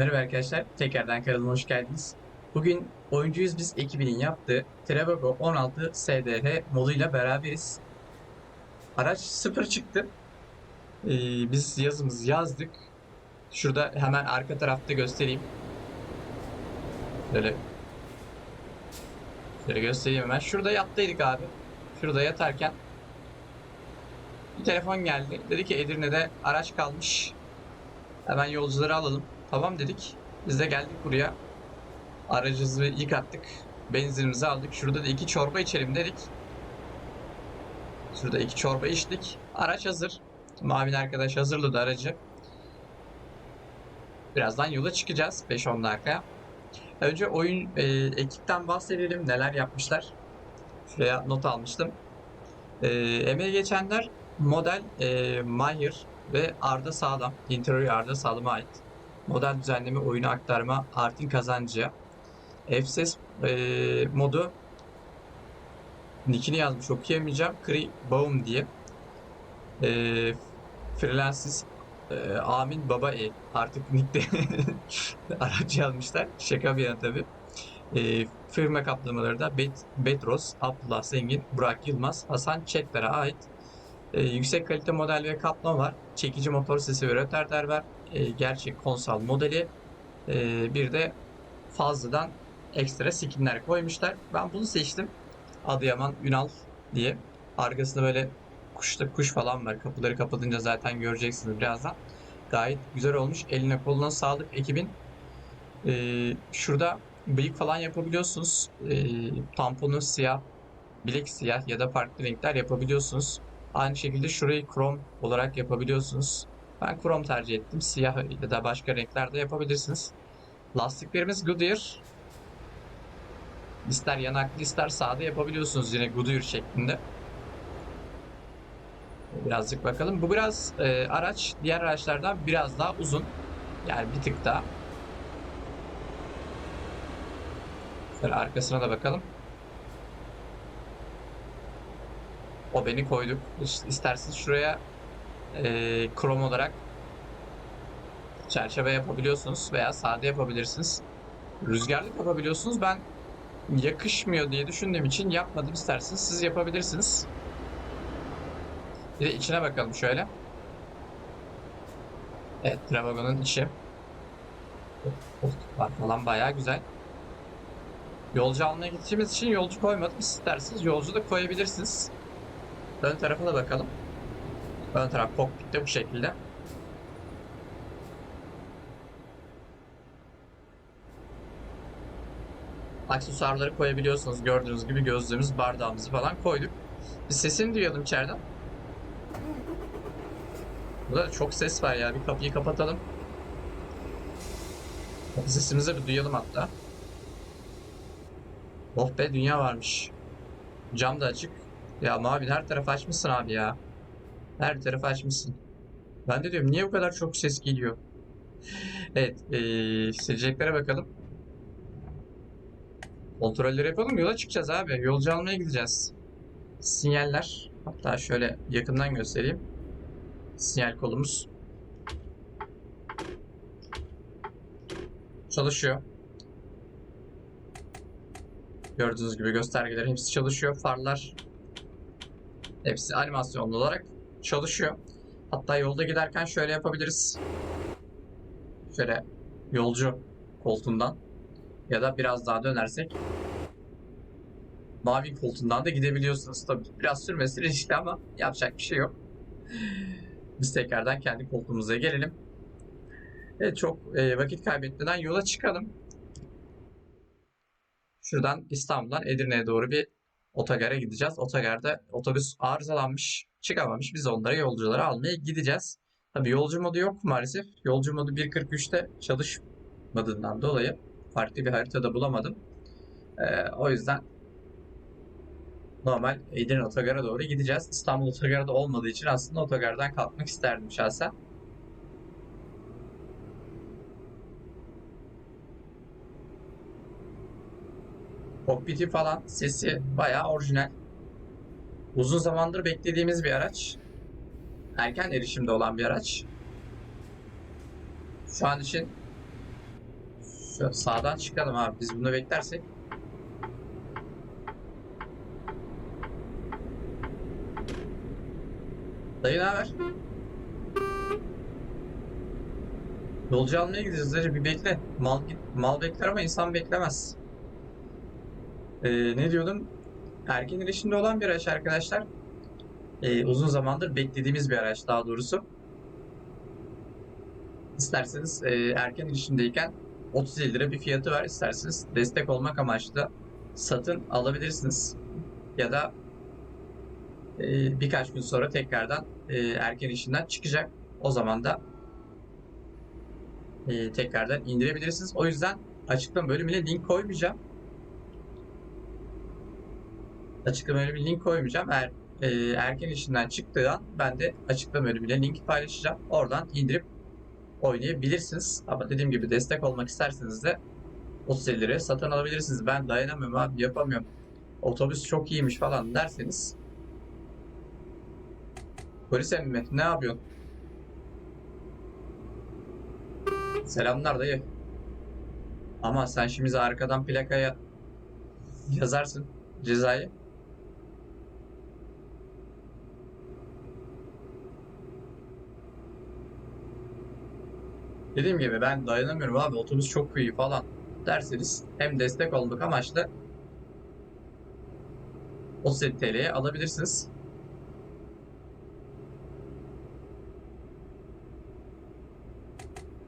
Merhaba arkadaşlar, tekrardan kanalıma hoş geldiniz. Bugün Oyuncuyuz Biz ekibinin yaptığı Trevago 16 SDH moduyla beraberiz. Araç sıfır çıktı. Ee, biz yazımızı yazdık. Şurada hemen arka tarafta göstereyim. Böyle Şöyle göstereyim hemen. Şurada yattıydık abi. Şurada yatarken bir telefon geldi. Dedi ki Edirne'de araç kalmış. Hemen yolcuları alalım. Tamam dedik. Biz de geldik buraya. Aracımızı yıkattık. Benzinimizi aldık. Şurada da iki çorba içelim dedik. Şurada iki çorba içtik. Araç hazır. Mavin arkadaş hazırladı aracı. Birazdan yola çıkacağız 5-10 dakika. Önce oyun e, ekipten bahsedelim. Neler yapmışlar. Şuraya not almıştım. E, emeği geçenler model e, Mahir ve Arda Sağlam. Interior Arda Sağlam'a ait. Model düzenleme, oyunu aktarma, Artin kazancı. FSS e, modu nickini yazmış okuyamayacağım. Kri Baum diye. E, Freelances e, Amin Baba E. Artık nickte araç yazmışlar. Şaka bir yana tabii. E, firma kaplamaları da Bet, Betros, Abdullah Zengin, Burak Yılmaz, Hasan Çetler'e ait. E, yüksek kalite model ve kaplama var. Çekici motor sesi ve röterler var. E, gerçek konsol modeli. E, bir de fazladan ekstra skinler koymuşlar. Ben bunu seçtim. Adıyaman Ünal diye. Arkasında böyle kuşta kuş falan var. Kapıları kapatınca zaten göreceksiniz birazdan. Gayet güzel olmuş. Eline koluna sağlık ekibin. E, şurada bıyık falan yapabiliyorsunuz. E, tamponu siyah, bilek siyah ya da farklı renkler yapabiliyorsunuz. Aynı şekilde şurayı krom olarak yapabiliyorsunuz. Ben krom tercih ettim. Siyah ya da başka renklerde yapabilirsiniz. Lastiklerimiz Goodyear. İster yanaklı ister sağda yapabiliyorsunuz yine Goodyear şeklinde. Birazcık bakalım. Bu biraz e, araç diğer araçlardan biraz daha uzun. Yani bir tık daha. Şöyle arkasına da bakalım. O beni koyduk. İsterseniz şuraya e, krom olarak çerçeve yapabiliyorsunuz veya sade yapabilirsiniz. Rüzgarlık yapabiliyorsunuz. Ben yakışmıyor diye düşündüğüm için yapmadım. İsterseniz siz yapabilirsiniz. Bir de içine bakalım şöyle. Evet, Travago'nun içi. Koltuklar falan bayağı güzel. Yolcu almaya gideceğimiz için yolcu koymadım. İsterseniz yolcu da koyabilirsiniz. Ön tarafa da bakalım. Ön taraf kokpitte bu şekilde. Aksesuarları koyabiliyorsunuz. Gördüğünüz gibi gözlüğümüz, bardağımızı falan koyduk. Bir sesini duyalım içeriden. Burada da çok ses var ya. Bir kapıyı kapatalım. Kapı sesimizi bir duyalım hatta. Oh be dünya varmış. Cam da açık. Ya Mavi her tarafı açmışsın abi ya. Her tarafı açmışsın. Ben de diyorum niye bu kadar çok ses geliyor? Evet, ee, sileceklere bakalım. Kontrolleri yapalım, yola çıkacağız abi. Yolcu almaya gideceğiz. Sinyaller. Hatta şöyle yakından göstereyim. Sinyal kolumuz. Çalışıyor. Gördüğünüz gibi göstergeler hepsi çalışıyor. Farlar hepsi animasyonlu olarak çalışıyor. Hatta yolda giderken şöyle yapabiliriz. Şöyle yolcu koltuğundan ya da biraz daha dönersek mavi koltuğundan da gidebiliyorsunuz. Tabii biraz sürmesi riskli ama yapacak bir şey yok. Biz tekrardan kendi koltuğumuza gelelim. Evet çok e, vakit kaybetmeden yola çıkalım. Şuradan İstanbul'dan Edirne'ye doğru bir otogara gideceğiz. Otogarda otobüs arızalanmış, çıkamamış. Biz onlara yolcuları almaya gideceğiz. Tabii yolcu modu yok maalesef. Yolcu modu 1.43'te çalışmadığından dolayı farklı bir haritada bulamadım. Ee, o yüzden normal Edirne otogara doğru gideceğiz. İstanbul otogarı da olmadığı için aslında otogardan kalkmak isterdim şahsen. Kokpiti falan sesi bayağı orijinal. Uzun zamandır beklediğimiz bir araç. Erken erişimde olan bir araç. Şu an için Şöyle sağdan çıkalım abi. Biz bunu beklersek. Dayı ne haber? Yolcu almaya gideceğiz dayı bir bekle. Mal, mal bekler ama insan beklemez. Ee, ne diyordum? Erken erişimde olan bir araç arkadaşlar. Ee, uzun zamandır beklediğimiz bir araç daha doğrusu. İsterseniz e, erken erişimdeyken 30 lira bir fiyatı var. İsterseniz destek olmak amaçlı satın alabilirsiniz. Ya da e, birkaç gün sonra tekrardan e, erken erişimden çıkacak. O zaman da e, tekrardan indirebilirsiniz. O yüzden açıklama bölümüne link koymayacağım. Açıklama bölümüne link koymayacağım. Eğer e, erken işinden çıktığı an ben de açıklama bölümüne link paylaşacağım. Oradan indirip oynayabilirsiniz. Ama dediğim gibi destek olmak isterseniz de 30 liraya satın alabilirsiniz. Ben dayanamıyorum abi yapamıyorum. Otobüs çok iyiymiş falan derseniz Polis emmi ne yapıyorsun? Selamlar dayı. Ama sen şimdi arkadan plakaya yazarsın cezayı. Dediğim gibi ben dayanamıyorum abi otobüs çok iyi falan derseniz hem destek olmak amaçlı 37 TL'ye alabilirsiniz.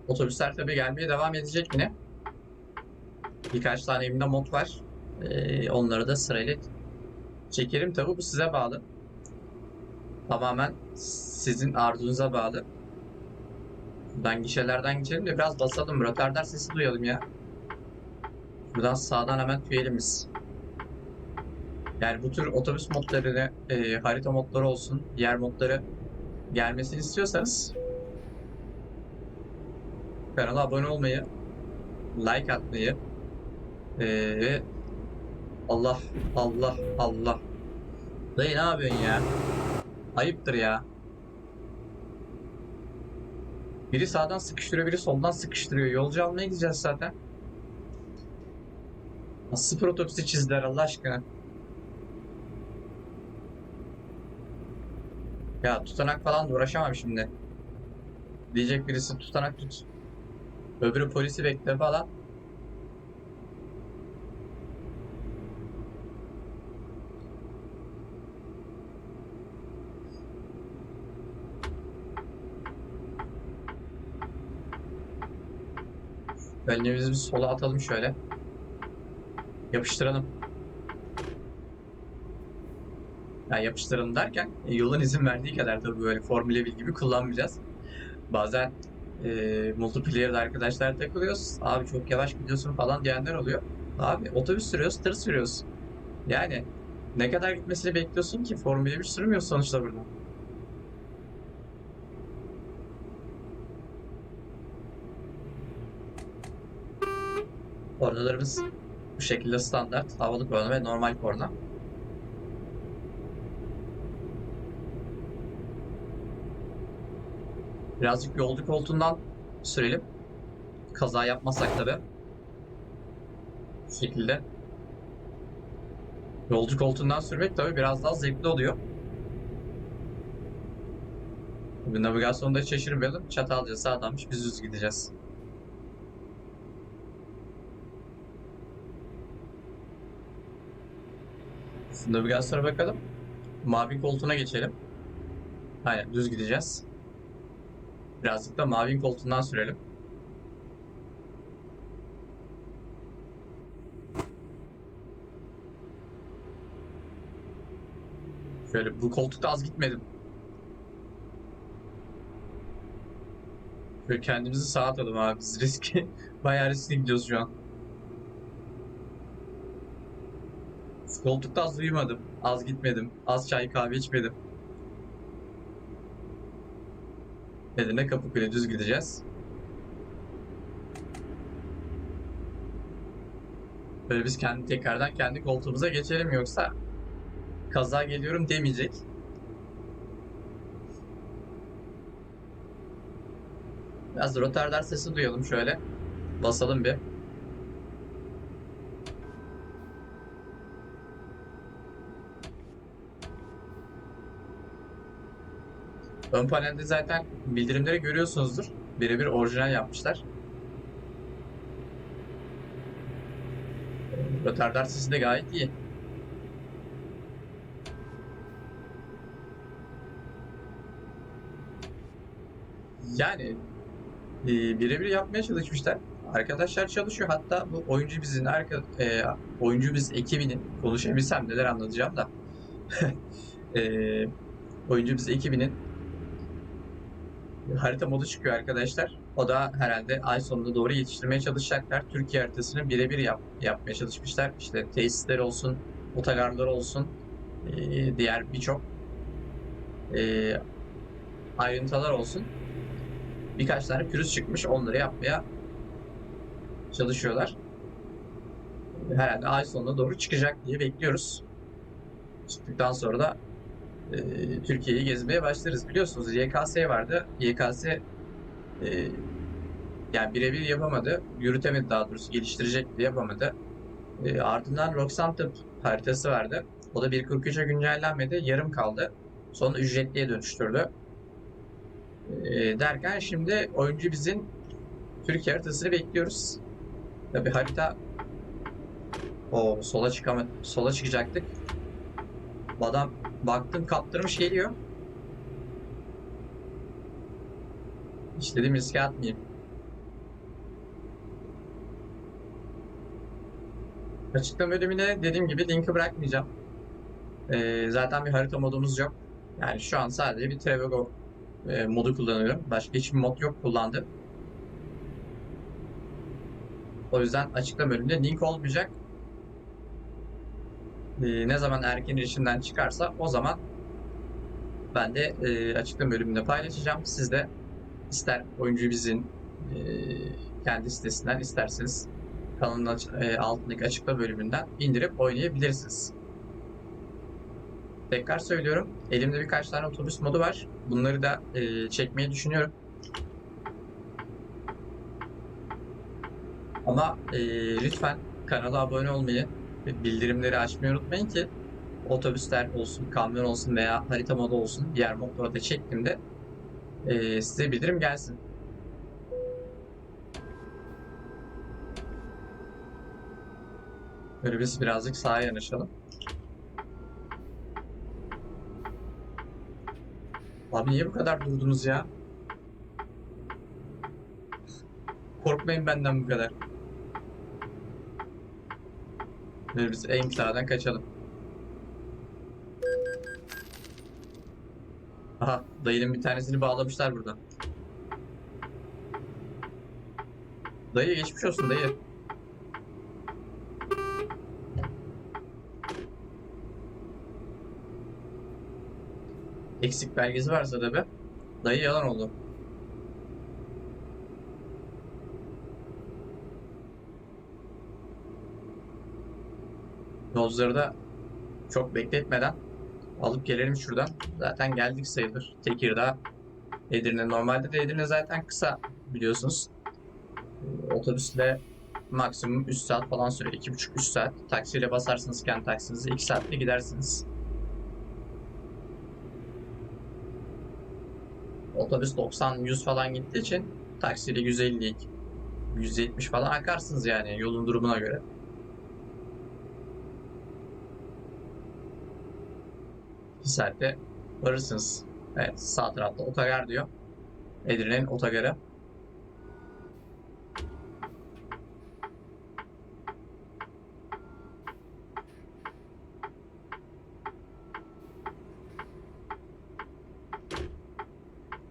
Otobüsler tabii gelmeye devam edecek yine. Birkaç tane elimde mod var. Ee, onları da sırayla çekerim. Tabii bu size bağlı. Tamamen sizin arzunuza bağlı. Buradan gişelerden geçelim de biraz basalım. Rötardar sesi duyalım ya. Buradan sağdan hemen tüyelim biz. Yani bu tür otobüs modlarını, e, harita modları olsun, diğer modları gelmesini istiyorsanız kanala abone olmayı, like atmayı e, ve Allah Allah Allah ne yapıyorsun ya? Ayıptır ya. Biri sağdan sıkıştırıyor, biri soldan sıkıştırıyor. Yolcu almaya gideceğiz zaten. Nasıl sıfır çizdiler Allah aşkına. Ya tutanak falan da uğraşamam şimdi. Diyecek birisi tutanak tut. Öbürü polisi bekle falan. Önlemimizi bir sola atalım şöyle. Yapıştıralım. Ya yapıştıralım derken e, yolun izin verdiği kadar tabii böyle Formula 1 gibi kullanmayacağız. Bazen e, multiplayer'da arkadaşlar takılıyoruz. Abi çok yavaş gidiyorsun falan diyenler oluyor. Abi otobüs sürüyoruz, tır sürüyoruz. Yani ne kadar gitmesini bekliyorsun ki Formula 1 sürmüyor sonuçta burada. Kornalarımız bu şekilde standart. Havalı korna ve normal korna. Birazcık yolcu koltuğundan sürelim. Kaza yapmasak tabi. Bu şekilde. Yolcu koltuğundan sürmek tabi biraz daha zevkli oluyor. Tabii navigasyonda hiç şaşırmayalım. Çatalca sağdanmış biz düz gideceğiz. Navigasyona bakalım. Mavi koltuğuna geçelim. Aynen düz gideceğiz. Birazcık da mavi koltuğundan sürelim. Şöyle bu koltukta az gitmedim. Şöyle kendimizi sağa atalım abi. Biz riski bayağı riskli gidiyoruz şu an. Koltukta az uyumadım. Az gitmedim. Az çay kahve içmedim. Edirne Kapıkule düz gideceğiz. Böyle biz kendi tekrardan kendi koltuğumuza geçelim yoksa kaza geliyorum demeyecek. Biraz rotardar sesi duyalım şöyle. Basalım bir. Ön panelde zaten bildirimleri görüyorsunuzdur. Birebir orijinal yapmışlar. Rötardar sesi de gayet iyi. Yani e, birebir yapmaya çalışmışlar. Arkadaşlar çalışıyor. Hatta bu oyuncu bizin arka e, oyuncu biz ekibinin konuşabilsem neler anlatacağım da e, oyuncu biz ekibinin harita modu çıkıyor arkadaşlar. O da herhalde ay sonuna doğru yetiştirmeye çalışacaklar. Türkiye haritasını birebir yap, yapmaya çalışmışlar. İşte tesisler olsun, otogarlar olsun, e, diğer birçok e, ayrıntılar olsun. Birkaç tane pürüz çıkmış. Onları yapmaya çalışıyorlar. Herhalde ay sonuna doğru çıkacak diye bekliyoruz. Çıktıktan sonra da e, Türkiye'yi gezmeye başlarız. Biliyorsunuz YKS vardı. YKS e, yani birebir yapamadı. Yürütemedi daha doğrusu. Geliştirecekti yapamadı. E, ardından Roxantin haritası vardı. O da 1.43'e güncellenmedi. Yarım kaldı. Sonra ücretliye dönüştürdü. E, derken şimdi oyuncu bizim Türkiye haritasını bekliyoruz. Tabi harita o sola çıkama sola çıkacaktık. Bu Adam baktım kaptırmış geliyor. Hiç dedim riske atmayayım. Açıklama bölümüne dediğim gibi linki bırakmayacağım. Ee, zaten bir harita modumuz yok. Yani şu an sadece bir Trevago e, modu kullanıyorum. Başka hiçbir mod yok kullandım. O yüzden açıklama bölümünde link olmayacak. Ee, ne zaman erken erişimden çıkarsa o zaman ben de e, açıklama bölümünde paylaşacağım. Siz de ister oyuncu bizim e, kendi sitesinden isterseniz kanalın aç- e, altındaki açıklama bölümünden indirip oynayabilirsiniz. Tekrar söylüyorum. Elimde birkaç tane otobüs modu var. Bunları da e, çekmeyi düşünüyorum. Ama e, lütfen kanala abone olmayı ve bildirimleri açmayı unutmayın ki otobüsler olsun, kamyon olsun veya harita modu olsun diğer modlara da çektiğimde e, size bildirim gelsin. Böyle biz birazcık sağa yanaşalım. Abi niye bu kadar durdunuz ya? Korkmayın benden bu kadar. Böyle biz en sağdan kaçalım. Aha, dayının bir tanesini bağlamışlar burada. Dayı geçmiş olsun dayı. Eksik belgesi varsa da be. Dayı yalan oldu. Yolcuları da çok bekletmeden alıp gelelim şuradan. Zaten geldik sayılır. Tekirdağ, Edirne. Normalde de Edirne zaten kısa biliyorsunuz. Ee, Otobüsle maksimum 3 saat falan sürüyor. 2,5-3 saat. Taksiyle basarsınız kendi taksinizi. 2 saatte gidersiniz. Otobüs 90-100 falan gittiği için taksiyle 150 170 falan akarsınız yani yolun durumuna göre. Bir saatte varırsınız. Evet sağ tarafta otogar diyor. Edirne'nin otogarı.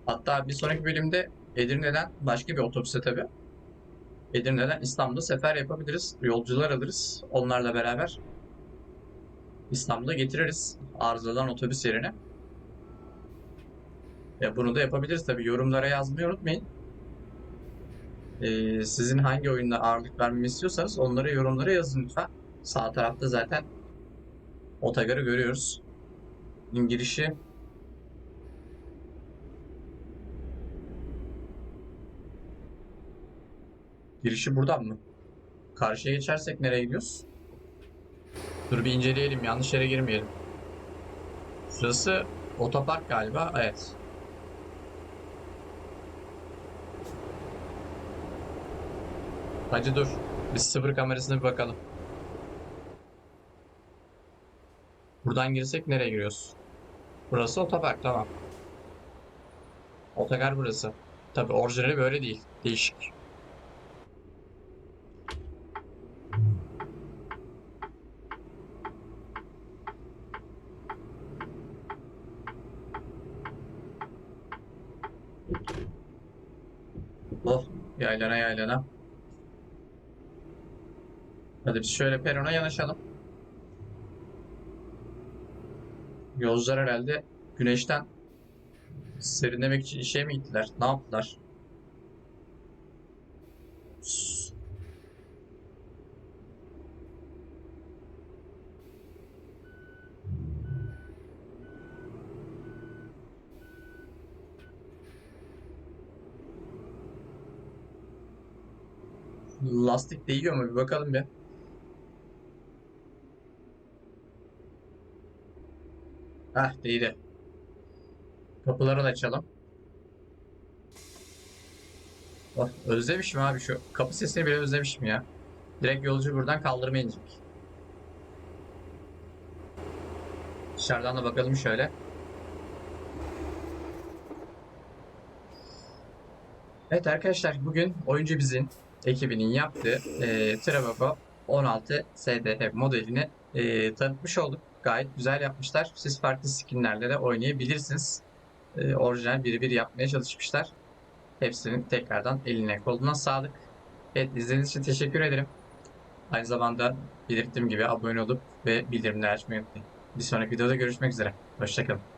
Hatta bir sonraki bölümde Edirne'den başka bir otobüse tabii. Edirne'den İstanbul'a sefer yapabiliriz. Yolcular alırız. Onlarla beraber İstanbul'a getiririz. Arızadan otobüs yerine. Ya bunu da yapabiliriz tabii. Yorumlara yazmayı unutmayın. Ee, sizin hangi oyunda ağırlık vermemi istiyorsanız onları yorumlara yazın lütfen. Sağ tarafta zaten otogarı görüyoruz. girişi Girişi buradan mı? Karşıya geçersek nereye gidiyoruz? Dur bir inceleyelim. Yanlış yere girmeyelim. Şurası otopark galiba. Evet. Hadi dur. Biz sıfır kamerasına bir bakalım. Buradan girsek nereye giriyoruz? Burası otopark tamam. Otogar burası. Tabi orijinali böyle değil. Değişik. Oh yaylana yaylana. Hadi biz şöyle perona yanaşalım. Yolcular herhalde güneşten serinlemek için işe mi gittiler? Ne yaptılar? Lastik değiyor mu? Bir bakalım bir. Heh değdi. Kapıları da açalım. Oh, özlemişim abi şu kapı sesini bile özlemişim ya. Direkt yolcu buradan kaldırmaya inecek. Dışarıdan da bakalım şöyle. Evet arkadaşlar bugün oyuncu bizim ekibinin yaptığı e, Trabuco 16 SDF modelini e, tanıtmış olduk. Gayet güzel yapmışlar. Siz farklı skinlerle de oynayabilirsiniz. E, orijinal birebir yapmaya çalışmışlar. Hepsinin tekrardan eline koluna sağlık. Evet izlediğiniz için teşekkür ederim. Aynı zamanda belirttiğim gibi abone olup ve bildirimleri açmayı unutmayın. Bir sonraki videoda görüşmek üzere. Hoşçakalın.